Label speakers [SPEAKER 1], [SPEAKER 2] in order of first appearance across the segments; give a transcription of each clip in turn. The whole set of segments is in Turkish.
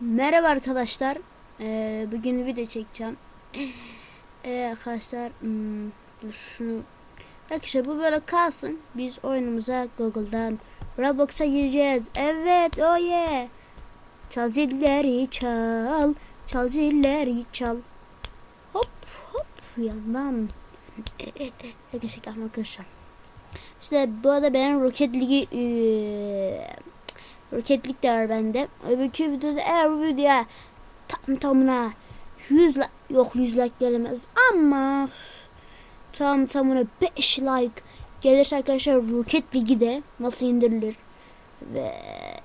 [SPEAKER 1] Merhaba arkadaşlar. Ee, bugün video çekeceğim. Ee, arkadaşlar hmm, şunu Arkadaşlar bu böyle kalsın. Biz oyunumuza Google'dan Roblox'a gireceğiz. Evet o oh yeah. Çal zilleri çal. Çal zilleri çal. Hop hop yandan. Arkadaşlar arkadaşlar. İşte bu arada benim Rocket League eee, Roketlik de var bende. Öbürkü videoda eğer bu videoya tam tamına 100 like yok 100 like gelemez ama tam tamına 5 like gelirse arkadaşlar Roket Ligi de nasıl indirilir ve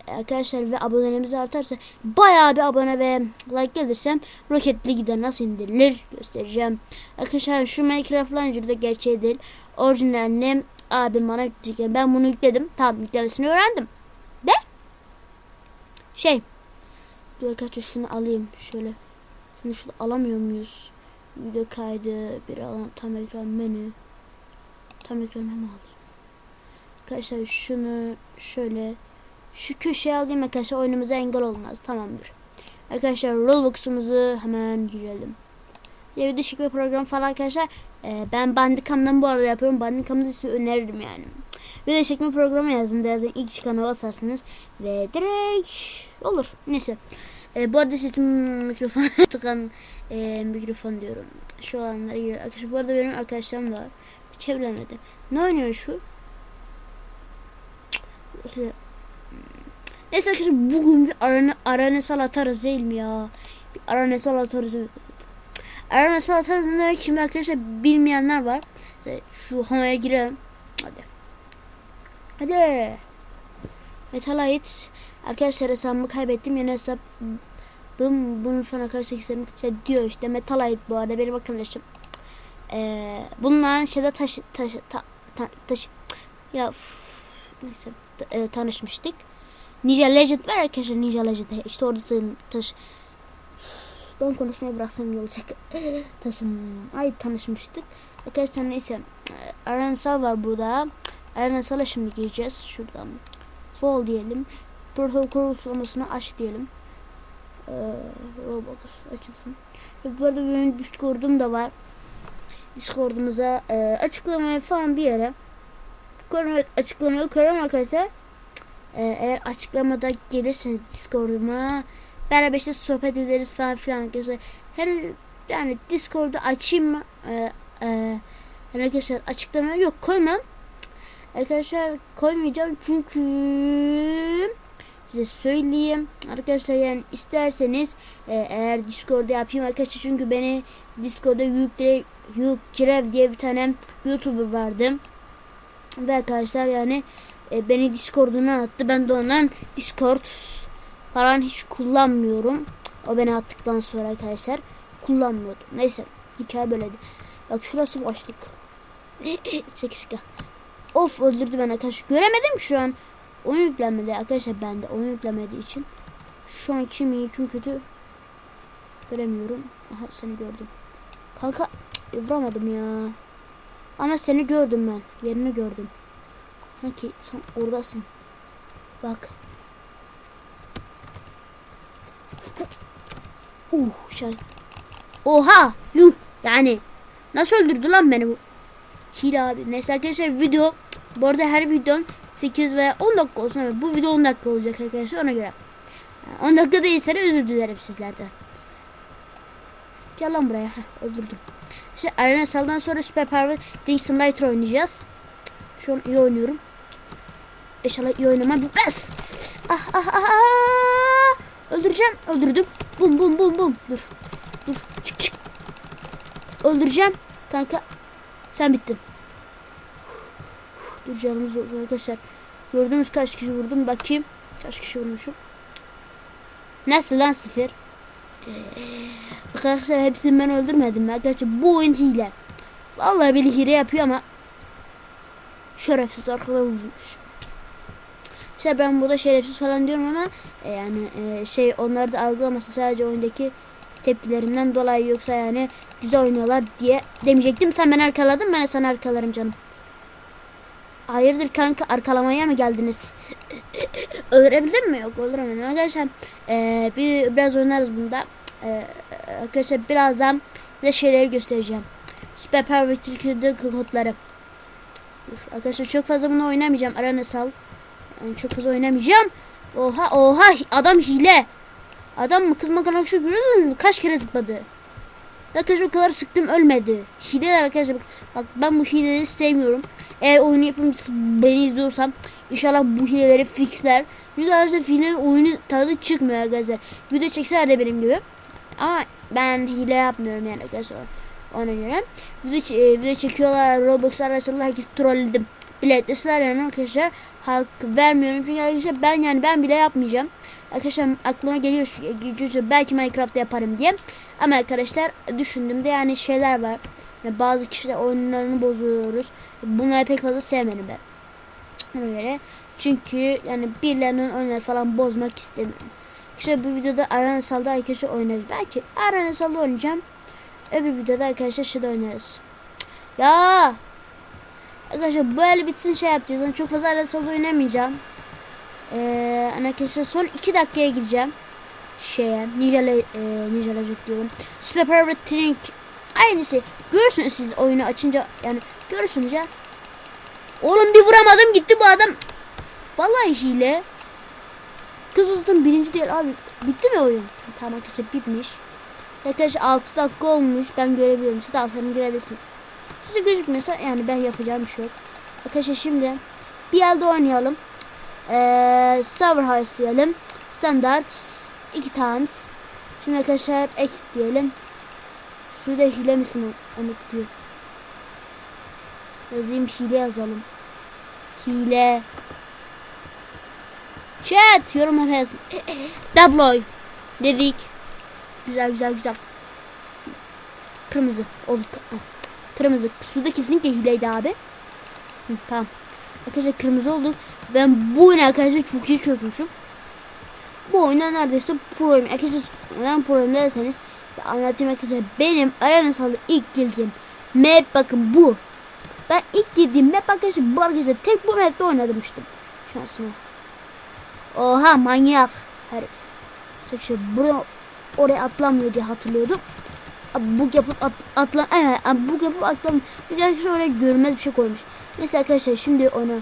[SPEAKER 1] arkadaşlar ve abonelerimiz artarsa bayağı bir abone ve like gelirse Roket Ligi de nasıl indirilir göstereceğim. Arkadaşlar şu Minecraft Launcher'da gerçeği değil. Orijinalini abim bana yükleyecek. Ben bunu yükledim. Tamam yüklemesini öğrendim. Şey. Dur arkadaşlar şunu alayım. Şöyle. Şunu şunu alamıyor muyuz? Video kaydı. Bir alan tam ekran menü. Tam ekranı mı alayım? Arkadaşlar şunu şöyle şu köşeye alayım arkadaşlar oyunumuza engel olmaz. Tamamdır. Arkadaşlar Roblox'umuzu hemen girelim. Ya video çekme program falan arkadaşlar. Ee, ben Bandicam'dan bu arada yapıyorum. Bandicam'da size öneririm yani. Video çekme programı yazın da ilk çıkanı basarsınız ve direkt olur. Neyse. Ee, bu arada sesim mikrofon tıkan e, mikrofon diyorum. Şu alanlara giriyor. Arkadaşlar bu arada benim arkadaşlarım da var. Çevrilemedim. Ne oynuyor şu? Neyse arkadaşlar bugün bir arana, aranesal atarız değil mi ya? Bir aranesal atarız. Aranesal atarız ne demek şimdi arkadaşlar bilmeyenler var. Şu havaya girelim. Hadi. Hadi. Metalite. Arkadaşlar hesabımı kaybettim. Yeni hesap bunun, bunun son arkadaşlar hesabım diyor işte Metalite bu arada benim arkadaşım. Ee, bununla şeyde taş taş ta, ta, taş ya üf, neyse ta, e, tanışmıştık. Ninja Legend var arkadaşlar Ninja Legend işte orada taş ben konuşmayı bıraksam iyi olacak. Taşım. Ay tanışmıştık. Arkadaşlar neyse. Aransal var burada. Aransala şimdi gireceğiz. Şuradan. Fall diyelim. Protokol uygulamasını aç diyelim. Ee, Roblox açılsın. Ve bu arada benim Discord'um da var. Discord'umuza e, açıklamaya falan bir yere açıklamayı koyarım arkadaşlar. Ee, eğer açıklamada gelirseniz Discord'uma beraber işte sohbet ederiz falan filan arkadaşlar. Her yani Discord'u açayım mı? Ee, e, arkadaşlar açıklamaya yok koymam. Arkadaşlar koymayacağım çünkü size söyleyeyim. Arkadaşlar yani isterseniz e, eğer Discord'da yapayım arkadaşlar çünkü beni Discord'da Yükre, Yükrev diye bir tane YouTuber vardı. Ve arkadaşlar yani e, beni Discord'una attı. Ben de ondan Discord falan hiç kullanmıyorum. O beni attıktan sonra arkadaşlar kullanmıyordum. Neyse hikaye böyleydi. Bak şurası boşluk. Çekişka. Of öldürdü beni arkadaşlar. Göremedim şu an. Oyun yüklenmedi arkadaşlar bende. Oyun yüklemediği için. Şu an kim iyi kim kötü göremiyorum. Aha seni gördüm. Kanka vuramadım ya. Ama seni gördüm ben. Yerini gördüm. Sanki sen oradasın. Bak. Uh şey. Oha! Yuh! Yani nasıl öldürdü lan beni bu? Hile abi. Neyse arkadaşlar video bu arada her videom 8 ve 10 dakika olsun ama bu video 10 dakika olacak arkadaşlar ona göre. 10 dakika değilse de özür dilerim sizlerden. Gel lan buraya. Heh, öldürdüm. İşte Arena Sal'dan sonra Super Power Ding Simulator oynayacağız. Şu an iyi oynuyorum. İnşallah iyi oynamam. Bes! Ah ah ah ah! Öldüreceğim. Öldürdüm. Bum bum bum bum. Dur. Dur. Çık çık. Öldüreceğim. Kanka. Sen bittin. Dur canımız olsun arkadaşlar. Gördünüz kaç kişi vurdum. Bakayım. Kaç kişi vurmuşum. Nasıl lan sıfır? Ee, arkadaşlar hepsini ben öldürmedim. Arkadaşlar bu oyun hile. Vallahi bir hile yapıyor ama şerefsiz arkadan vurmuş. İşte ben burada şerefsiz falan diyorum ama e, yani e, şey onları da algılaması sadece oyundaki tepkilerinden dolayı yoksa yani güzel oynuyorlar diye demeyecektim. Sen beni arkaladın ben de sana arkalarım canım. Hayırdır kanka arkalamaya mı geldiniz? Öldürebildin mi? Yok öldüremedim. Arkadaşlar eee, bir, biraz oynarız bunda. Eee, arkadaşlar birazdan size şeyleri göstereceğim. Süper Power ve Tilki'de kodları. Dur, arkadaşlar çok fazla bunu oynamayacağım. Arana sal. Yani çok fazla oynamayacağım. Oha oha adam hile. Adam mı kız mı kanak şu görüyor musun? Kaç kere zıpladı. Arkadaşlar o kadar sıktım ölmedi. Hileler arkadaşlar. Bak ben bu hileleri sevmiyorum. Eğer oyunu yapımcısı beni izliyorsam inşallah bu hileleri fixler. Çünkü arkadaşlar hilenin oyunu tadı çıkmıyor arkadaşlar. Video çekseler de benim gibi. Ama ben hile yapmıyorum yani arkadaşlar. Ona göre. Video, e, video çekiyorlar. Roblox arasında herkes trolledim. Bile deseler yani arkadaşlar hak vermiyorum. Çünkü arkadaşlar ben yani ben bile yapmayacağım. Arkadaşlar aklıma geliyor şu geliyor, belki Minecraft'ta yaparım diye. Ama arkadaşlar düşündüğümde yani şeyler var. Yani bazı kişiler oyunlarını bozuyoruz. Bunları pek fazla sevmedim ben. Ona göre. Çünkü yani birilerinin oyunları falan bozmak istemiyorum. İşte bu videoda Arena Sal'da arkadaşlar oynarız. Belki Arena Sal'da oynayacağım. Öbür videoda arkadaşlar şurada oynarız. Ya Arkadaşlar böyle bitsin şey yapacağız. Yani çok fazla Arena Sal'da oynamayacağım. Ee, arkadaşlar son 2 dakikaya gireceğim. Şeye Ninja, e, Ninja Legend diyorum. Super Power Trink Aynısı. Görürsünüz siz oyunu açınca yani görürsünüz ya. Oğlum bir vuramadım gitti bu adam. Vallahi hile. Kız uzun birinci değil abi. Bitti mi oyun? Tamam arkadaşlar bitmiş. Arkadaşlar 6 dakika olmuş. Ben görebiliyorum. Siz de altlarını görebilirsiniz. Size gözükmüyorsa yani ben yapacağım bir şey yok. Arkadaşlar şimdi bir elde oynayalım. Ee, server house diyelim. Standart 2 times. Şimdi arkadaşlar exit diyelim. Suda hile misin Anık diyor. Yazayım hile yazalım. Hile. Chat yorumlara yazın. Deploy. Dedik. Güzel güzel güzel. Kırmızı oldu. Kırmızı. Suda kesinlikle hileydi abi. Hı, tamam. Arkadaşlar kırmızı oldu. Ben bu oyunu arkadaşlar çok iyi çözmüşüm. Bu oyuna neredeyse proyum. Arkadaşlar neden proyum derseniz size anlatayım arkadaşlar. Benim Arena Sal'da ilk girdiğim map bakın bu. Ben ilk girdiğim map arkadaşlar bu arkadaşlar tek bu map'te oynadım işte. Şansıma. Oha manyak herif. Arkadaşlar buraya oraya atlamıyor diye hatırlıyordum. Bu yapıp at, atlan evet bu yapıp atlam bir de oraya görmez bir şey koymuş. Neyse arkadaşlar şimdi ona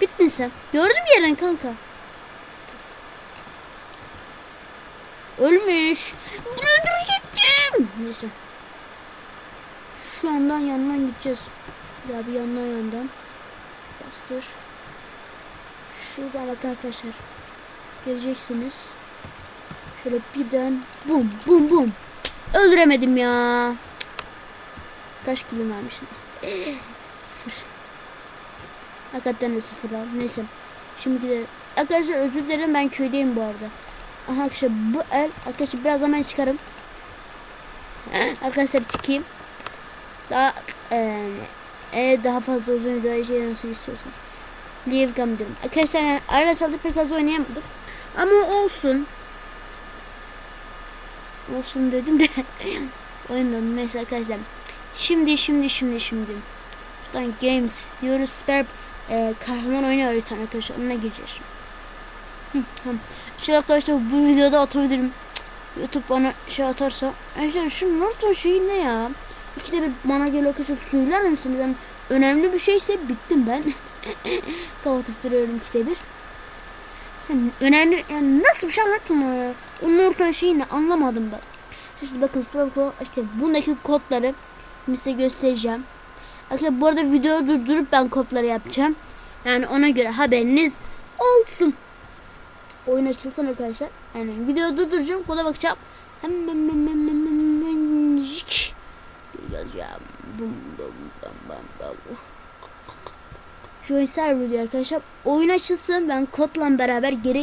[SPEAKER 1] Bittin sen. Gördüm yerini kanka. Ölmüş. Bunu öldürecektim. Neyse. Şu yandan yandan gideceğiz. Ya bir yandan yandan. Bastır. Şuradan bakın arkadaşlar. Geleceksiniz. Şöyle birden bum bum bum. Öldüremedim ya. Kaç kilo vermişsiniz? Sıfır. Hakikaten de sıfır abi. Neyse. Şimdi gidelim. Arkadaşlar özür dilerim ben köydeyim bu arada. Aha arkadaşlar bu el. Arkadaşlar birazdan ben çıkarım. arkadaşlar çıkayım. Daha e, e, daha fazla uzun video şey nasıl istiyorsanız. Leave gum diyorum. Arkadaşlar yani ara salda pek az oynayamadık. Ama olsun. Olsun dedim de. Oynadım neyse arkadaşlar. Şimdi şimdi şimdi şimdi. Şuradan games diyoruz. Süper e, kahraman oyunu öğreten arkadaşlar. Onunla gireceğiz. Tamam. İşte arkadaşlar bu videoda atabilirim. YouTube bana şey atarsa. Arkadaşlar şu Naruto şeyi ne ya? İkide bir bana geliyor arkadaşlar söyler misiniz? Yani önemli bir şeyse bittim ben. Kapatıp duruyorum ikide bir. Sen önemli yani nasıl bir şey anlattın ya? O Naruto şeyini anlamadım ben. İşte bakın işte bundaki kodları size göstereceğim. Arkadaşlar bu arada videoyu durdurup ben kodları yapacağım. Yani ona göre haberiniz olsun. Oyun açılsın arkadaşlar. Yani videoyu durduracağım. Koda bakacağım. Hemen yazacağım. Bum bum bum bum bum. Join server diyor arkadaşlar. Oyun açılsın. Ben kodla beraber geri